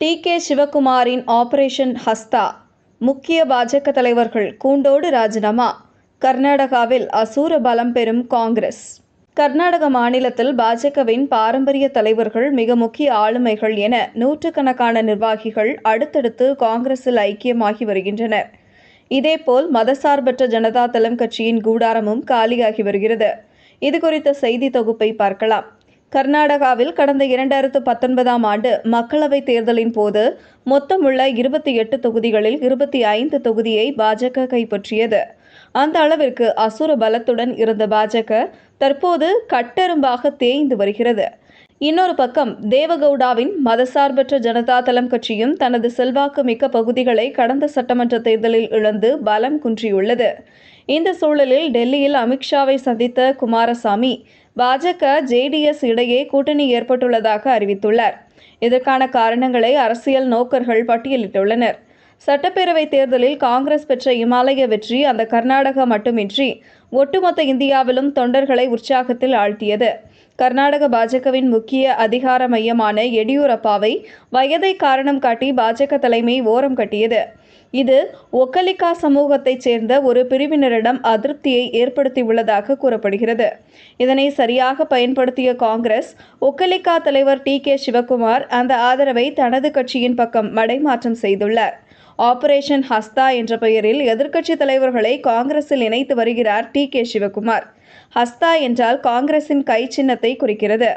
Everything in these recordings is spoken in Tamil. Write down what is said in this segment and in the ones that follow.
டி கே சிவகுமாரின் ஆபரேஷன் ஹஸ்தா முக்கிய பாஜக தலைவர்கள் கூண்டோடு ராஜினாமா. கர்நாடகாவில் அசூர பலம் பெறும் காங்கிரஸ். கர்நாடக மாநிலத்தில் பாஜகவின் பாரம்பரிய தலைவர்கள் மிக முக்கிய ஆளுமைகள் என நூற்றுக்கணக்கான நிர்வாகிகள் அடுத்தடுத்து காங்கிரஸில் ஐக்கியமாகி வருகின்றனர். இதேபோல் மதசார்பற்ற ஜனதா தளம் கட்சியின் கூடாரமும் காலியாகி வருகிறது. இது குறித்த செய்தி தொகுப்பை பார்க்கலாம். கர்நாடகாவில் கடந்த இரண்டாயிரத்து பத்தொன்பதாம் ஆண்டு மக்களவைத் தேர்தலின் போது மொத்தமுள்ள இருபத்தி எட்டு தொகுதிகளில் இருபத்தி ஐந்து தொகுதியை பாஜக கைப்பற்றியது. அந்த அளவிற்கு அசுர பலத்துடன் இருந்த பாஜக தற்போது கட்டெரும்பாக தேய்ந்து வருகிறது. இன்னொரு பக்கம் தேவகவுடாவின் மதசார்பற்ற ஜனதா தளம் கட்சியும் தனது செல்வாக்கு மிக்க பகுதிகளை கடந்த சட்டமன்ற தேர்தலில் இழந்து பலம் குன்றியுள்ளது. இந்த சூழலில் டெல்லியில் அமித்ஷாவை சந்தித்த குமாரசாமி பாஜக ஜேடிஎஸ் இடையே கூட்டணி ஏற்பட்டுள்ளதாக அறிவித்துள்ளார். இதற்கான காரணங்களை அரசியல் நோக்கர்கள் பட்டியலிட்டுள்ளனர். சட்டப்பேரவை தேர்தலில் காங்கிரஸ் பெற்ற இமாலய வெற்றி அந்த கர்நாடகா மட்டுமின்றி ஒட்டுமொத்த இந்தியாவிலும் தொண்டர்களை உற்சாகத்தில் ஆழ்த்தியது. கர்நாடக பாஜகவின் முக்கிய அதிகார மையமான எடியூரப்பாவை வயதை காரணம் காட்டி பாஜக தலைமை ஓரம் கட்டியது. இது ஒக்கலிகா சமூகத்தைச் சேர்ந்த ஒரு பிரிவினரிடம் அதிருப்தியை ஏற்படுத்தியுள்ளதாக கூறப்படுகிறது. இதனை சரியாக பயன்படுத்திய காங்கிரஸ் ஒக்கலிக்கா தலைவர் டி கே சிவகுமார் அந்த ஆதரவை தனது கட்சியின் பக்கம் மடைமாற்றம் செய்துள்ளார். ஆபரேஷன் ஹஸ்தா என்ற பெயரில் எதிர்க்கட்சி தலைவர்களை காங்கிரஸில் இணைத்து வருகிறார் டி கே சிவகுமார். ஹஸ்தா என்றால் காங்கிரசின் கை சின்னத்தை குறிக்கிறது.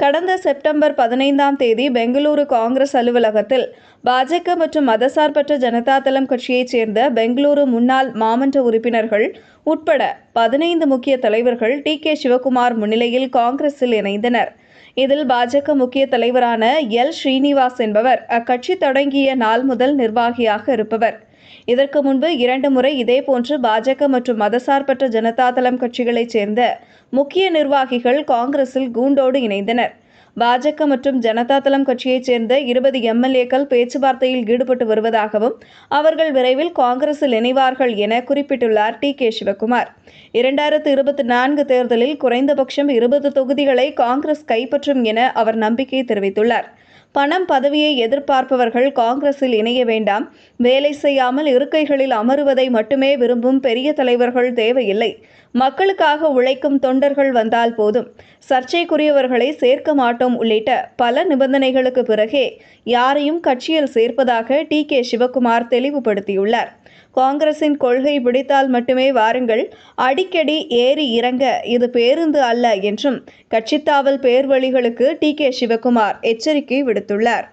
கடந்த செப்டம்பர் பதினைந்தாம் தேதி பெங்களூரு காங்கிரஸ் அலுவலகத்தில் பாஜக மற்றும் மதசார்பற்ற ஜனதா தளம் கட்சியைச் சேர்ந்த பெங்களூரு முன்னாள் மாமன்ற உறுப்பினர்கள் உட்பட பதினைந்து முக்கிய தலைவர்கள் டி கே சிவகுமார் முன்னிலையில் காங்கிரஸில் இணைந்தனர். இதில் பாஜக முக்கிய தலைவரான எல். ஸ்ரீனிவாஸ் என்பவர் அக்கட்சி தொடங்கிய நாள் முதல் நிர்வாகியாக இருப்பவர். இதற்கு முன்பு இரண்டு முறை இதேபோன்று பாஜக மற்றும் மதசார்பற்ற ஜனதா தளம் கட்சிகளைச் சேர்ந்த முக்கிய நிர்வாகிகள் காங்கிரஸில் கூண்டோடு இணைந்தனர். பாஜக மற்றும் ஜனதா தளம் கட்சியைச் சேர்ந்த இருபது எம்எல்ஏக்கள் பேச்சுவார்த்தையில் ஈடுபட்டு வருவதாகவும் அவர்கள் விரைவில் காங்கிரஸில் இணைவார்கள் என குறிப்பிட்டுள்ளார் டி. கே. சிவகுமார். இரண்டாயிரத்து இருபத்தி நான்கு தேர்தலில் குறைந்தபட்சம் இருபது தொகுதிகளை காங்கிரஸ் கைப்பற்றும் என அவர் நம்பிக்கை தெரிவித்துள்ளார். பணம் பதவியை எதிர்பார்ப்பவர்கள் காங்கிரஸில் இணைய வேண்டாம். வேலை செய்யாமல் இருக்கைகளில் அமருவதை மட்டுமே விரும்பும் பெரிய தலைவர்கள் தேவையில்லை. மக்களுக்காக உழைக்கும் தொண்டர்கள் வந்தால் போதும். சர்ச்சைக்குரியவர்களை சேர்க்க மாட்டோம் உள்ளிட்ட பல நிபந்தனைகளுக்கு பிறகே யாரையும் கட்சியில் சேர்ப்பதாக டி கே சிவகுமார் தெளிவுபடுத்தியுள்ளார். காங்கிரசின் கொள்கை பிடித்தால் மட்டுமே வாருங்கள். அடிக்கடி ஏறி இறங்க இது பேருந்து அல்ல என்றும் கட்சித்தாவல் பேர்வழிகளுக்கு டி கே சிவகுமார் எச்சரிக்கை விடுத்துள்ளார்.